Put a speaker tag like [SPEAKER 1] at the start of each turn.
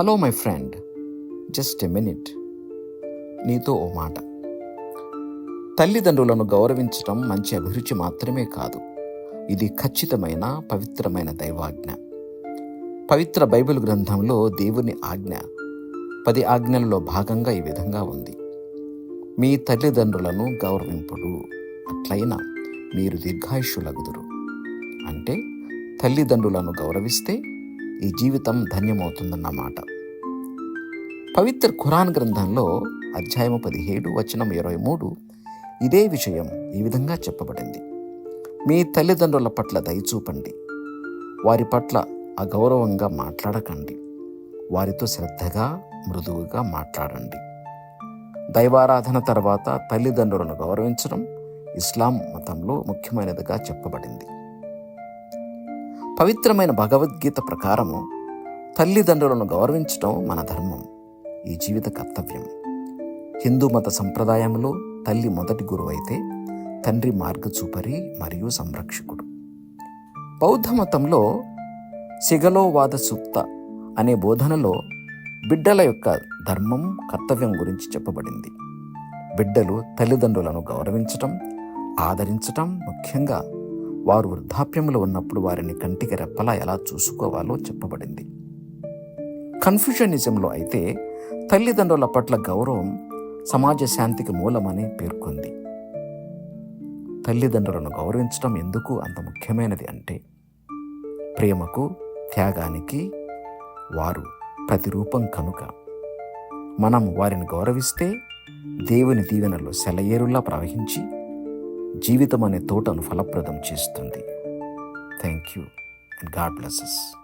[SPEAKER 1] Hello my friend just a minute నీతో ఓ మాట. తల్లిదండ్రులను గౌరవించటం మంచి అభిరుచి మాత్రమే కాదు. ఇది ఖచ్చితమైన పవిత్రమైన దైవాజ్ఞ. పవిత్ర బైబిల్ గ్రంథంలో దేవుని ఆజ్ఞ. పది ఆజ్ఞలలో భాగంగా ఈ విధంగా ఉంది. మీ తల్లిదండ్రులను గౌరవింపుడు. అట్లయినా మీరు దీర్ఘాయుష్యులగుదురు. అంటే తల్లిదండ్రులను గౌరవిస్తే ఈ జీవితం ధన్యమవుతుందన్నమాట. పవిత్ర ఖురాన్ గ్రంథంలో అధ్యాయము పదిహేడు వచనం ఇరవై మూడు ఇదే విషయం ఈ విధంగా చెప్పబడింది. మీ తల్లిదండ్రుల పట్ల దయచూపండి వారి పట్ల అగౌరవంగా మాట్లాడకండి. వారితో శ్రద్ధగా మృదువుగా మాట్లాడండి. దైవారాధన తర్వాత తల్లిదండ్రులను గౌరవించడం ఇస్లాం మతంలో ముఖ్యమైనదిగా చెప్పబడింది. పవిత్రమైన భగవద్గీత ప్రకారము తల్లిదండ్రులను గౌరవించడం మన ధర్మం. ఈ జీవిత కర్తవ్యం. హిందూ మత సంప్రదాయంలో తల్లి మొదటి గురువైతే తండ్రి మార్గచూపరి మరియు సంరక్షకుడు. బౌద్ధ మతంలో సిగలోవాద సుప్త అనే బోధనలో బిడ్డల యొక్క ధర్మం కర్తవ్యం గురించి చెప్పబడింది. బిడ్డలు తల్లిదండ్రులను గౌరవించటం ఆదరించటం ముఖ్యంగా వారు వృద్ధాప్యంలో ఉన్నప్పుడు వారిని కంటికి రెప్పలా ఎలా చూసుకోవాలో చెప్పబడింది. కన్ఫ్యూషనిజంలో అయితే తల్లిదండ్రుల పట్ల గౌరవం సమాజ శాంతికి మూలమని పేర్కొంది. తల్లిదండ్రులను గౌరవించడం ఎందుకు అంత ముఖ్యమైనది అంటే ప్రేమకు త్యాగానికి వారు ప్రతిరూపం కనుక. మనం వారిని గౌరవిస్తే దేవుని దీవెనలో సెలయేరులా ప్రవహించి జీవితం అనే తోటను ఫలప్రదం చేస్తుంది. Thank you and God blesses